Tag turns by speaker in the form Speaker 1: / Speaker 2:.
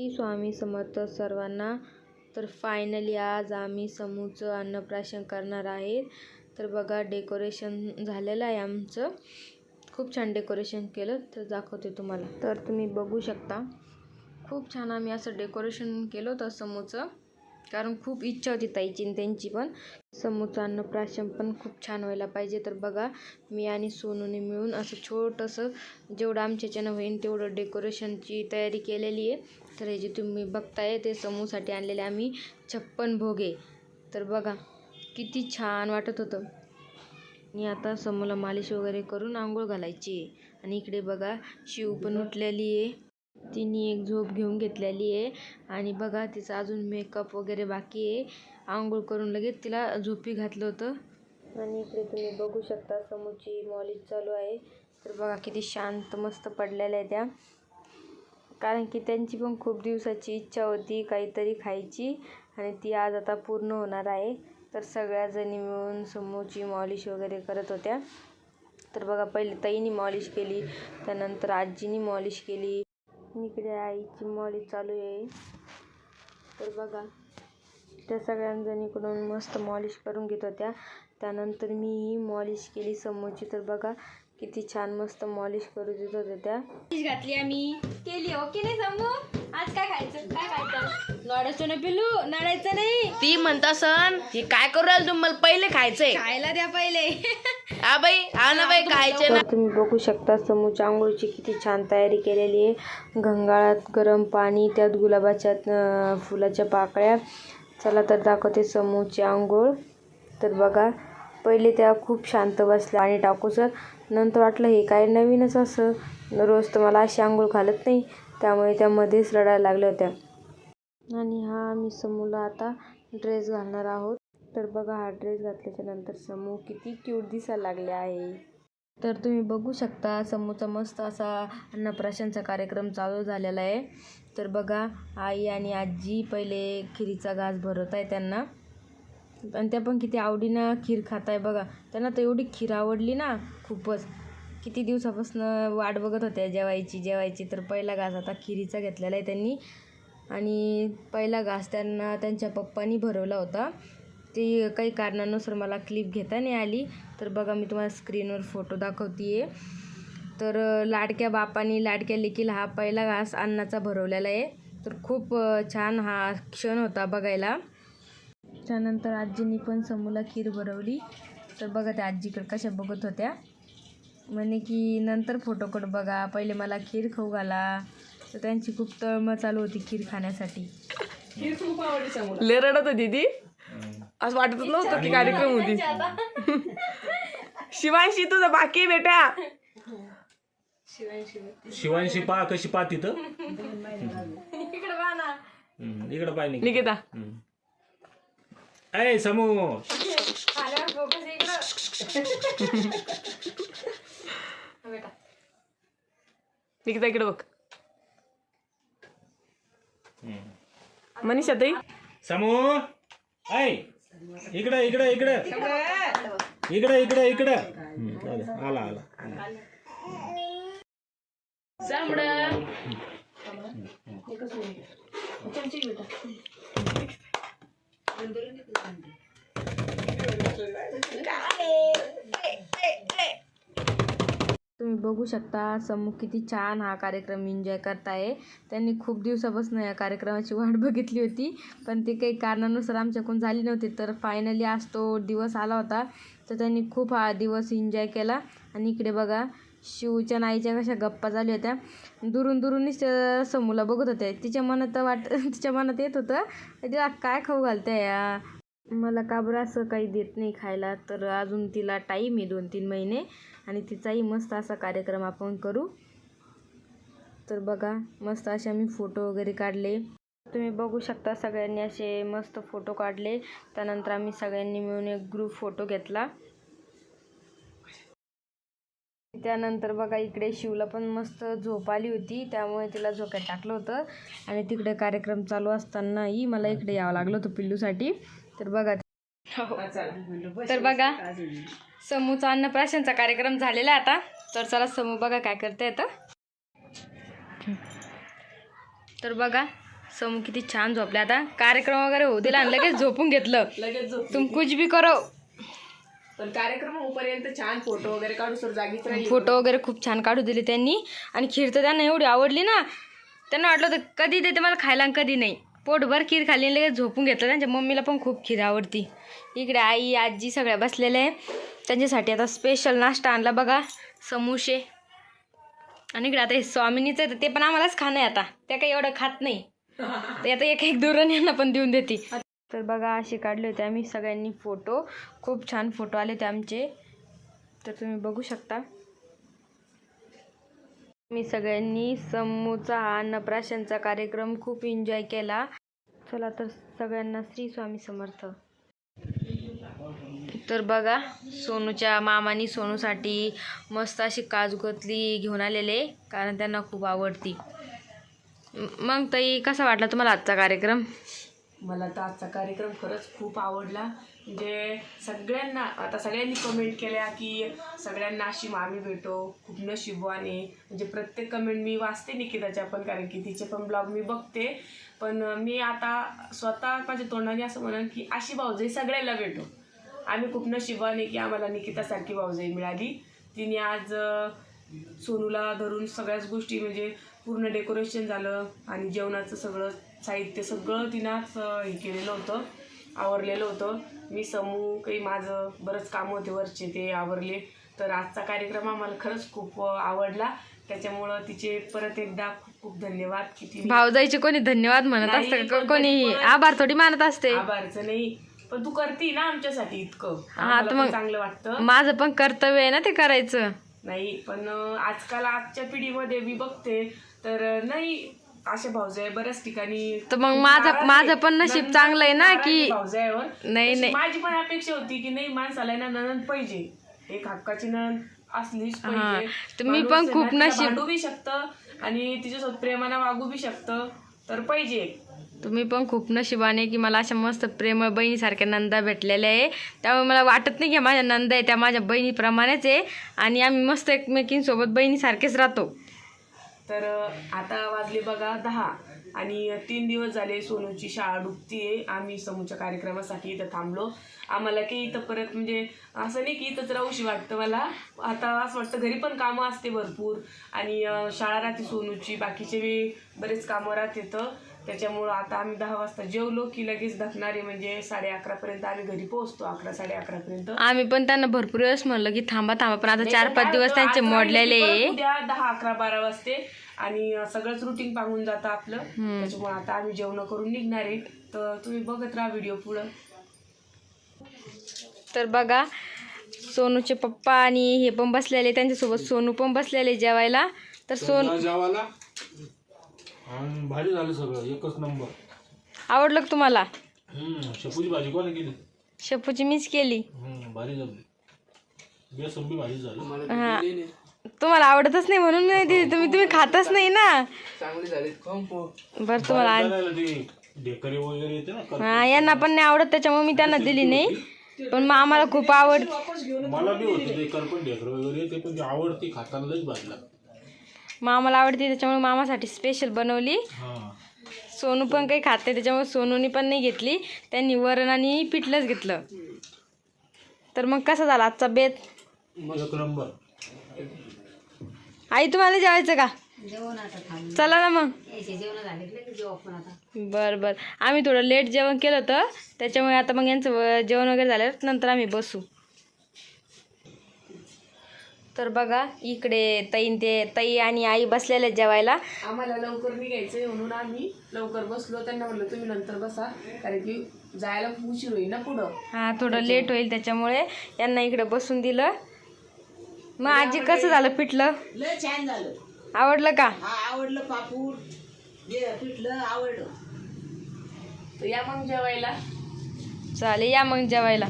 Speaker 1: श्री स्वामी समर्थ सर्वांना. तर फायनली आज आम्ही समूचं अन्नप्राशन करणार आहेत. तर बघा डेकोरेशन झालेलं आहे आमचं. खूप छान डेकोरेशन केलं. तर दाखवते तुम्हाला. तर तुम्ही बघू शकता. खूप छान आम्ही असं डेकोरेशन केलं होतं समूचं कारण खूप इच्छा होती ताईची त्यांची पण. समूचं अन्नप्राशन पण खूप छान व्हायला पाहिजे. तर बघा मी आणि सोनूने मिळून असं छोटंसं जेवढं आमच्याच्यानं होईल तेवढं डेकोरेशनची तयारी केलेली आहे. तर हे जे तुम्ही बघताय ते समूसाठी आणलेले आम्ही छप्पन भोगे. तर बघा किती छान वाटत होतं. आणि आता समूला मालिश वगैरे करून आंघोळ घालायची आहे. आणि इकडे बघा शिव पण उठलेली आहे. तिने एक झोप घेऊन घेतलेली आहे. आणि बघा तिचा अजून मेकअप वगैरे बाकी आहे. आंघोळ करून लगेच तिला झोपी घातलं होतं. आणि इकडे तुम्ही बघू शकता समूची मॉलिश चालू आहे. तर बघा किती शांत मस्त पडलेल्या आहे त्या. कारण की त्यांची पण खूप दिवसाची इच्छा होती काहीतरी खायची आणि ती आज आता पूर्ण होणार आहे. तर सगळ्याजणी मिळून समूची मॉलिश वगैरे करत होत्या. तर बघा पहिले ताईनी मॉलिश केली त्यानंतर आजीनी मॉलिश केली. इकडे आईची मॉलिश चालू आहे. तर बघा त्या सगळ्यांजणीकडून मस्त मॉलिश करून घेत होत्या. त्यानंतर मीही मॉलिश केली समोरची तर बघा किती छान मस्त मॉलिश करू देत होत्या त्या.
Speaker 2: घातली आम्ही. केली ओके नाही समू आज काय खायचं? काय खायचं? नडायचं ना पिलू नडायचं नाही.
Speaker 3: ती म्हणता सण हे काय करू राहिल तुम्ही मला पहिले खायचंय.
Speaker 2: खायला द्या पहिले.
Speaker 3: हा बाई हा ना बाई खायचे ना.
Speaker 1: तुम्ही बघू शकता समूच्या आंघोळीची किती छान तयारी केलेली आहे. गंगाळात गरम पाणी त्यात गुलाबाच्या अं, फुलाच्या पाकळ्या. चला तर दाखवते समूची आंघोळ. तर बघा पहिले त्या खूप शांत बसल्या आणि टाकूसर नंतर वाटलं हे काय नवीनच असं. रोज तर मला अशी आंघोळ घालत नाही. त्यामुळे त्या मध्येच रडायला लागल्या होत्या. आणि हा मी समूला आता ड्रेस घालणार आहोत. तर बघा हा ड्रेस घातल्याच्या नंतर समूह किती क्यूट दिसायला लागले आहे. तर तुम्ही बघू शकता समूहचा मस्त असा अन्नप्राशनचा कार्यक्रम चालू झालेला आहे. तर बघा आई आणि आजी पहिले खिरीचा घास भरत आहे त्यांना. आणि त्या पण किती आवडीनं खीर खात आहे बघा. त्यांना तर एवढी खीर आवडली ना खूपच. किती दिवसापासून वाट बघत होत्या जेवायची जेवायची. तर पहिला घास आता खिरीचा घेतलेला आहे त्यांनी. आणि पहिला घास त्यांना त्यांच्या पप्पानी भरवला होता. ती काही कारणानुसार मला क्लिप घेता नाही आली. तर बघा मी तुम्हाला स्क्रीनवर फोटो दाखवते तर लाडक्या बापानी लाडक्या लेकीला हा पहिला घास अन्नाचा भरवलेला आहे. तर खूप छान हा क्षण होता बघायला. त्यानंतर आजींनी पण समूला खीर भरवली. तर बघा त्या आजीकडे कशा बघत होत्या. म्हणे की नंतर फोटोकडे बघा. पहिले मला खीर खाऊ घाला. तर त्यांची खूप तळमळ चालू होती खीर खाण्यासाठी.
Speaker 3: लय रडत होती ती. असं वाटतच नव्हतं की कार्यक्रम होती. शिवांशी तुझं बाकी बेटा.
Speaker 4: शिवांशी पहा कशी पहा तिथं
Speaker 2: इकडे पहा ना.
Speaker 4: हम्म, इकडं पाय निघ.
Speaker 3: निकिता
Speaker 4: ऐ समू
Speaker 2: हा
Speaker 3: निकिता इकडे बघ मनीषा ताई
Speaker 4: समू ऐ इकडं इकडं इकडं इकडं इकडं इकडं आलं, आला आला
Speaker 1: तुम्ही बघू शकता समूह किती छान हा कार्यक्रम एन्जॉय करताय. त्यांनी खूप दिवसापासून या कार्यक्रमाची वाट बघितली होती पण ते काही कारणानुसार आमच्याकडून झाली नव्हती. तर फायनली आज तो दिवस आला होता तर त्यांनी खूप हा दिवस एन्जॉय केला. आणि इकडे बघा शिवच्या नाईच्या कशा गप्पा झाल्या होत्या. दुरून दुरूनच त्या समूला बघत होत्या. तिच्या मनात वाट तिच्या मनात येत होतं तिला काय खाऊ घालते या? मला का बरं असं काही देत नाही खायला? तर अजून तिला टाईम आहे दोन तीन महिने आणि तिचाही मस्त असा कार्यक्रम आपण करू. तर बघा मस्त असे आम्ही फोटो वगैरे काढले. तुम्ही बघू शकता सगळ्यांनी असे मस्त फोटो काढले. त्यानंतर आम्ही सगळ्यांनी मिळून एक ग्रुप फोटो घेतला. त्यानंतर बघा इकडे शिवला पण मस्त झोप आली होती. त्यामुळे तिला झोक्यात टाकलं होतं. आणि तिकडे कार्यक्रम चालू असतानाही मला इकडे यावं लागलं होतं पिल्लूसाठी. तर बघा तर बघा समूचा अन्नप्राशनचा कार्यक्रम झालेला आता. तर चला समूह बघा काय करता येतं तर बघा समू किती छान झोपले आता. कार्यक्रम वगैरे होऊ दिला आणि लगेच झोपून घेतलं. तुम कुछ भी करो.
Speaker 3: पण कार्यक्रम होईपर्यंत छान फोटो वगैरे काढू सर जागीच राहील.
Speaker 1: फोटो वगैरे खूप छान काढू दिले त्यांनी. आणि खीर तर त्यांना एवढी आवडली ना त्यांना वाटलं होतं कधी देते मला खायला आणि कधी नाही. पोटभर खीर खाल्ली आणि लगेच झोपून घेतलं. त्यांच्या मम्मीला पण खूप खीर आवडती. इकडे आई आजी सगळ्या बसलेल्या आहे त्यांच्यासाठी आता स्पेशल नाश्ता आणला बघा समोसे. आणि इकडे आता हे स्वामिनीचं आहे तर ते पण आम्हालाच खाणं आहे आता. त्या काही एवढं खात नाही. ते आता एक एक दुरण यांना पण देऊन देते तर बघा असे काढले होते आम्ही सगळ्यांनी फोटो. खूप छान फोटो आले होते आमचे. तर तुम्ही बघू शकता. मी सगळ्यांनी समूचा हा अन्नप्राशनचा कार्यक्रम खूप एन्जॉय केला. चला तर सगळ्यांना श्री स्वामी समर्थ. तर बघा सोनूच्या मामानी सोनूसाठी मस्त अशी काजूकतली घेऊन आलेले कारण त्यांना खूप आवडती. मग ताई कसा वाटला तुम्हाला आजचा कार्यक्रम?
Speaker 3: मला तर आजचा कार्यक्रम खरंच खूप आवडला. म्हणजे सगळ्यांना आता सगळ्यांनी कमेंट केल्या की सगळ्यांना अशी मामी भेटो खूप नशिबवाने. म्हणजे प्रत्येक कमेंट मी वाचते निकिताच्या पण कारण की तिचे पण ब्लॉग मी बघते. पण मी आता स्वतः माझ्या तोंडाने असं म्हणेन की अशी भाऊजाई सगळ्याला भेटो. आम्ही खूप नशिबवाने की आम्हाला निकितासारखी भाऊजाई मिळाली. तिने आज सोनूला धरून सगळ्याच गोष्टी म्हणजे पूर्ण डेकोरेशन झालं आणि जेवणाचं सगळं साहित्य सगळं तिनंच हे केलेलं होतं आवरलेलं होतं. मी समूह काही माझं बरंच कामं होते वरचे ते आवरले. तर आजचा कार्यक्रम आम्हाला खरंच खूप आवडला. त्याच्यामुळं तिचे परत एकदा खूप खूप धन्यवाद की तिने
Speaker 1: भाऊजाईचे कोणी धन्यवाद म्हणत असतं कोणी आभार थोडी मानत असते
Speaker 3: आभारचं नाही. पण तू करती ना आमच्यासाठी इतकं.
Speaker 1: हा, तर मग-
Speaker 3: चांगलं वाटतं.
Speaker 1: माझं पण कर्तव्य आहे ना ते करायचं.
Speaker 3: नाही पण आजकाल आजच्या पिढीमध्ये मी बघते. तर नाही भाऊजाई बऱ्याच ठिकाणी
Speaker 1: तर मग माझं- माझं. पण नशीब चांगलं आहे ना की-
Speaker 3: भाऊजाईवर
Speaker 1: नाही, नाही.
Speaker 3: माझी पण अपेक्षा होती की नाही माणसाला ना ननंद पाहिजे. एक हक्काची ननंद असलीच पाहिजे.
Speaker 1: तर मी पण खूप नशीब-
Speaker 3: भांडू बी शकतं आणि तिच्यासोबत प्रेमानं वागू बी शकतं. तर पाहिजे.
Speaker 1: तुम्ही पण खूप नशिबाने की मला अशा मस्त प्रेमळ बहिणीसारख्या नंदा भेटलेल्या आहे. त्यामुळे मला वाटत नाही की माझ्या नंदा आहे त्या माझ्या बहिणीप्रमाणेच आहे. आणि आम्ही मस्त एकमेकींसोबत बहिणीसारखेच राहतो.
Speaker 3: तर आता वाजले बघा दहा आणि तीन दिवस झाले सोनूची शाळा डुबतीये. आम्ही समोरच्या कार्यक्रमासाठी इथं थांबलो. आम्हाला की इथं परत म्हणजे असं नाही की इथंच राहूशी वाटतं मला. आता असं वाटतं घरी पण कामं असते भरपूर. आणि शाळा राहते सोनूची. बाकीचे बी बरेच कामं राहते तर त्याच्यामुळं आता आम्ही दहा वाजता जेवलो की लगेच धकणारे म्हणजे साडे अकरापर्यंत आम्ही घरी पोहोचतो अकरा साडे अकरापर्यंत
Speaker 1: आम्ही पण त्यांना भरपूर वेळेस म्हणलं की थांबा थांबा पण आता चार पाच दिवस त्यांचे मोडलेले आहे.
Speaker 3: उद्या दहा अकरा बारा वाजते आणि सगळंच रुटीन पाहून जातं आपलं. त्याच्यामुळे आता आम्ही जेवण करून निघणार आहे. तर तुम्ही बघत राहा व्हिडिओ पुढं.
Speaker 1: तर बघा सोनूचे पप्पा आणि हे पण बसलेले त्यांच्यासोबत सोनू पण बसलेले जेवायला. तर सोन
Speaker 4: जेवायला? आणि भारी झालं सगळं एकच नंबर.
Speaker 1: आवडलं का तुम्हाला?
Speaker 4: हम्म शेपूची भाजी कोणी केली?
Speaker 1: शेपूची मीच केली.
Speaker 4: हम्म भारी झाली. बेसन बी भारी झालं.
Speaker 1: हा. तुम्हाला आवडतच नाही म्हणून नाही दिली. तुम्ही तुम्ही खातच नाही ना. बरं तुम्हाला आण-
Speaker 4: करायला ते. ढेकरे वगैरे येते ना कर-
Speaker 1: हा यांना पण नाही आवडत त्याच्यामुळे मी त्यांना दिली नाही. पण मग आम्हाला खूप आवड
Speaker 4: मला बी होते ते करपण ढेकर वगैरे ते पण ते आवडती खाताना लईच भारी लागतं.
Speaker 1: मामाला आवडते त्याच्यामुळे मामासाठी स्पेशल बनवली.
Speaker 4: हा.
Speaker 1: सोनू पण काही खात नाही त्याच्यामुळे सोनूनी पण नाही घेतली. त्यांनी वरण आणि पिठलंच घेतलं. तर मग कसा झाला आजचा बेत? आई तुम्हाला जेवायचं का? चला ना मग. बर बर. आम्ही थोडं लेट जेवण केलं होतं. त्याच्यामुळे आता मग यांचं जेवण वगैरे झालं नंतर आम्ही बसू. तर बघा इकडे ताईन ते ताई आणि आई बसलेले जेवायला.
Speaker 3: आम्हाला लवकर निघायचंय म्हणून आम्ही लवकर बसलो. त्यांना म्हणलं तुम्ही नंतर बसा कारण की जायला खूप उशीर होईल ना पुढं.
Speaker 1: हा थोडं लेट होईल त्याच्यामुळे यांना इकडे बसून दिलं. मग आजी कसं झालं पिठलं?
Speaker 5: लय छान झालं.
Speaker 1: आवडलं का?
Speaker 5: हा आवडलं पापूड हे पिठलं आवडलं.
Speaker 3: तर या मग जेवायला.
Speaker 1: चालेल या मग जेवायला.